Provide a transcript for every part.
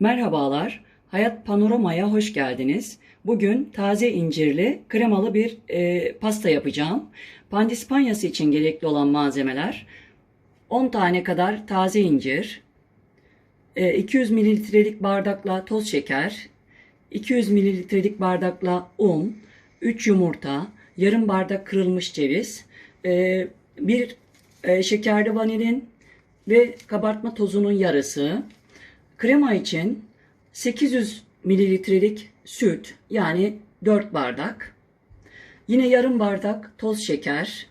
Merhabalar, Hayat Panorama'ya hoş geldiniz. Bugün taze incirli kremalı bir e, pasta yapacağım. Pandispanyası için gerekli olan malzemeler 10 tane kadar taze incir, e, 200 mililitrelik bardakla toz şeker, 200 mililitrelik bardakla un, 3 yumurta, yarım bardak kırılmış ceviz, e, bir e, şekerli vanilin ve kabartma tozunun yarısı, Krema için 800 mililitrelik süt yani 4 bardak. Yine yarım bardak toz şeker.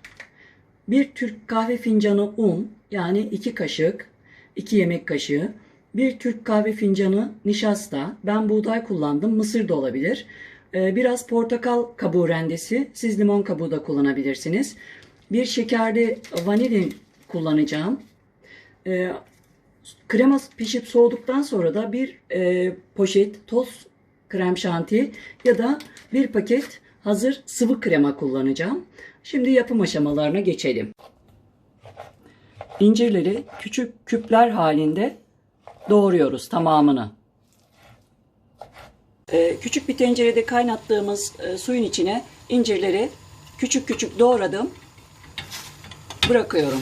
Bir Türk kahve fincanı un yani 2 kaşık, 2 yemek kaşığı. Bir Türk kahve fincanı nişasta. Ben buğday kullandım. Mısır da olabilir. Ee, Biraz portakal kabuğu rendesi. Siz limon kabuğu da kullanabilirsiniz. Bir şekerli vanilin kullanacağım. Ee, Krema pişip soğuduktan sonra da bir e, poşet toz krem şanti ya da bir paket hazır sıvı krema kullanacağım. Şimdi yapım aşamalarına geçelim. İncirleri küçük küpler halinde doğruyoruz tamamını. E, küçük bir tencerede kaynattığımız e, suyun içine incirleri küçük küçük doğradım. Bırakıyorum.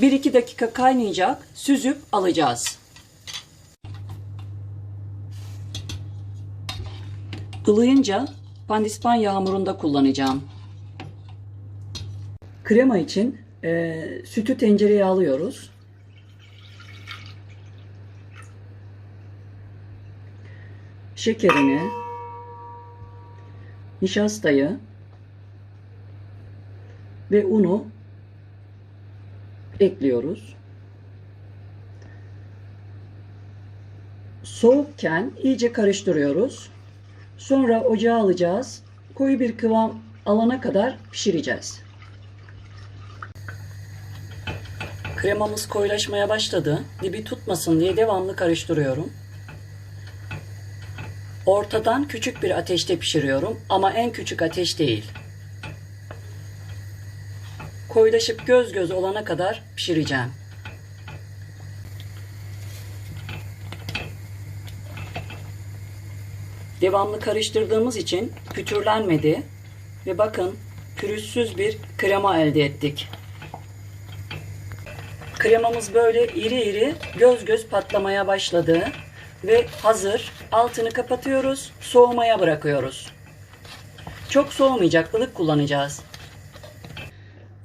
1-2 dakika kaynayacak. Süzüp alacağız. Ilıyınca pandispanya hamurunda kullanacağım. Krema için e, sütü tencereye alıyoruz. Şekerini, nişastayı ve unu ekliyoruz. Soğukken iyice karıştırıyoruz. Sonra ocağa alacağız. Koyu bir kıvam alana kadar pişireceğiz. Kremamız koyulaşmaya başladı. Dibi tutmasın diye devamlı karıştırıyorum. Ortadan küçük bir ateşte pişiriyorum ama en küçük ateş değil koyulaşıp göz göz olana kadar pişireceğim. Devamlı karıştırdığımız için pütürlenmedi ve bakın pürüzsüz bir krema elde ettik. Kremamız böyle iri iri göz göz patlamaya başladı ve hazır. Altını kapatıyoruz, soğumaya bırakıyoruz. Çok soğumayacak, ılık kullanacağız.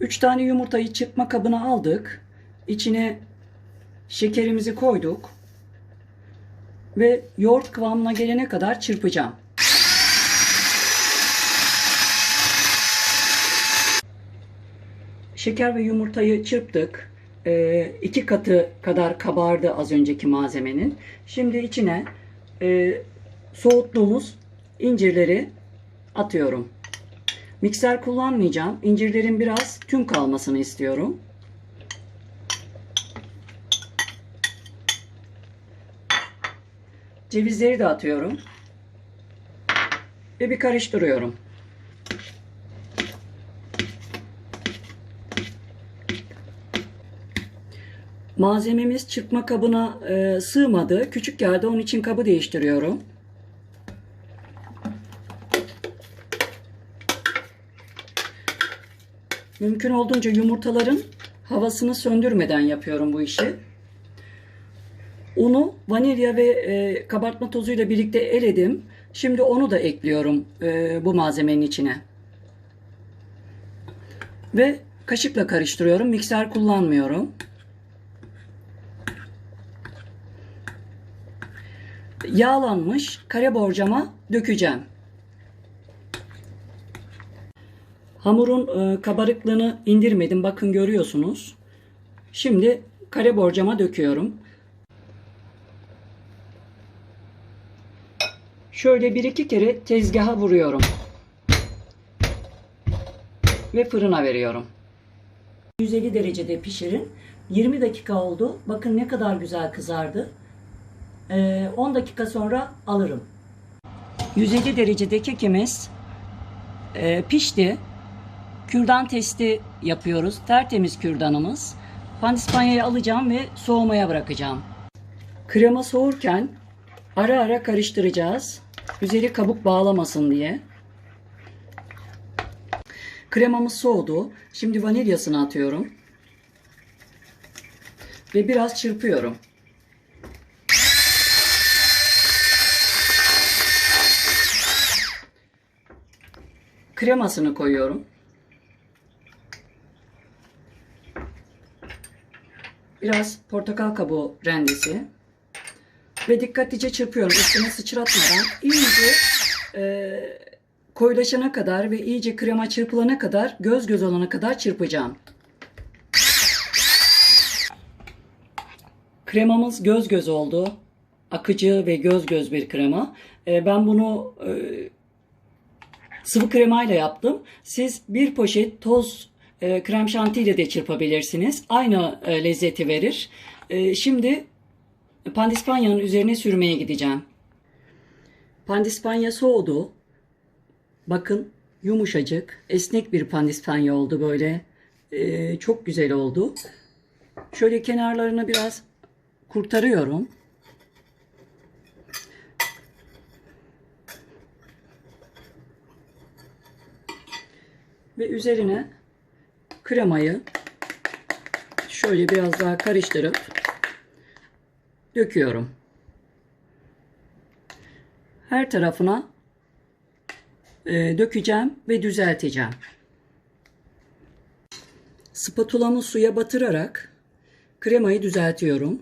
3 tane yumurtayı çırpma kabına aldık. İçine şekerimizi koyduk. Ve yoğurt kıvamına gelene kadar çırpacağım. Şeker ve yumurtayı çırptık. Ee, iki katı kadar kabardı az önceki malzemenin. Şimdi içine e, soğuttuğumuz incirleri atıyorum. Mikser kullanmayacağım. İncirlerin biraz tüm kalmasını istiyorum. Cevizleri de atıyorum. Ve bir karıştırıyorum. Malzememiz çırpma kabına e, sığmadı. Küçük geldi. Onun için kabı değiştiriyorum. Mümkün olduğunca yumurtaların havasını söndürmeden yapıyorum bu işi. Unu vanilya ve e, kabartma tozuyla birlikte eledim. Şimdi onu da ekliyorum e, bu malzemenin içine. Ve kaşıkla karıştırıyorum. Mikser kullanmıyorum. Yağlanmış kare borcama dökeceğim. Hamurun e, kabarıklığını indirmedim. Bakın görüyorsunuz. Şimdi kare borcama döküyorum. Şöyle bir iki kere tezgaha vuruyorum. Ve fırına veriyorum. 150 derecede pişirin. 20 dakika oldu. Bakın ne kadar güzel kızardı. 10 dakika sonra alırım. 150 derecede kekimiz e, pişti kürdan testi yapıyoruz. Tertemiz kürdanımız. Pandispanyayı alacağım ve soğumaya bırakacağım. Krema soğurken ara ara karıştıracağız. Üzeri kabuk bağlamasın diye. Kremamız soğudu. Şimdi vanilyasını atıyorum. Ve biraz çırpıyorum. Kremasını koyuyorum. Biraz portakal kabuğu rendesi. Ve dikkatlice çırpıyorum. Üstüne sıçratmadan iyice e, koyulaşana kadar ve iyice krema çırpılana kadar göz göz olana kadar çırpacağım. Kremamız göz göz oldu. Akıcı ve göz göz bir krema. E, ben bunu e, sıvı kremayla yaptım. Siz bir poşet toz e, krem şantiyle de çırpabilirsiniz. Aynı e, lezzeti verir. E, şimdi pandispanyanın üzerine sürmeye gideceğim. Pandispanya soğudu. Bakın yumuşacık, esnek bir pandispanya oldu böyle. E, çok güzel oldu. Şöyle kenarlarını biraz kurtarıyorum. Ve üzerine kremayı şöyle biraz daha karıştırıp döküyorum. Her tarafına e, dökeceğim ve düzelteceğim. Spatulamı suya batırarak kremayı düzeltiyorum.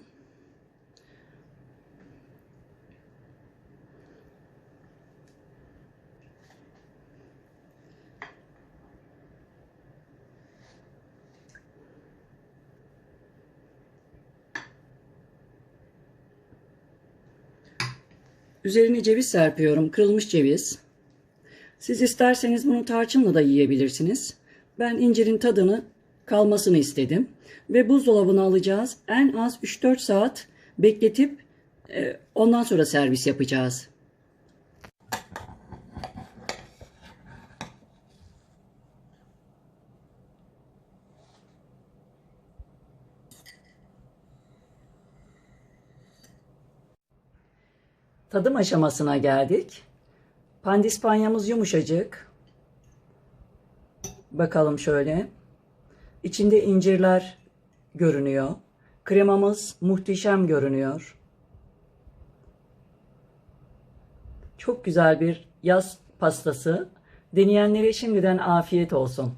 Üzerine ceviz serpiyorum. Kırılmış ceviz. Siz isterseniz bunu tarçınla da yiyebilirsiniz. Ben incirin tadını kalmasını istedim. Ve buzdolabına alacağız. En az 3-4 saat bekletip e, ondan sonra servis yapacağız. Tadım aşamasına geldik. Pandispanyamız yumuşacık. Bakalım şöyle. İçinde incirler görünüyor. Kremamız muhteşem görünüyor. Çok güzel bir yaz pastası. Deneyenlere şimdiden afiyet olsun.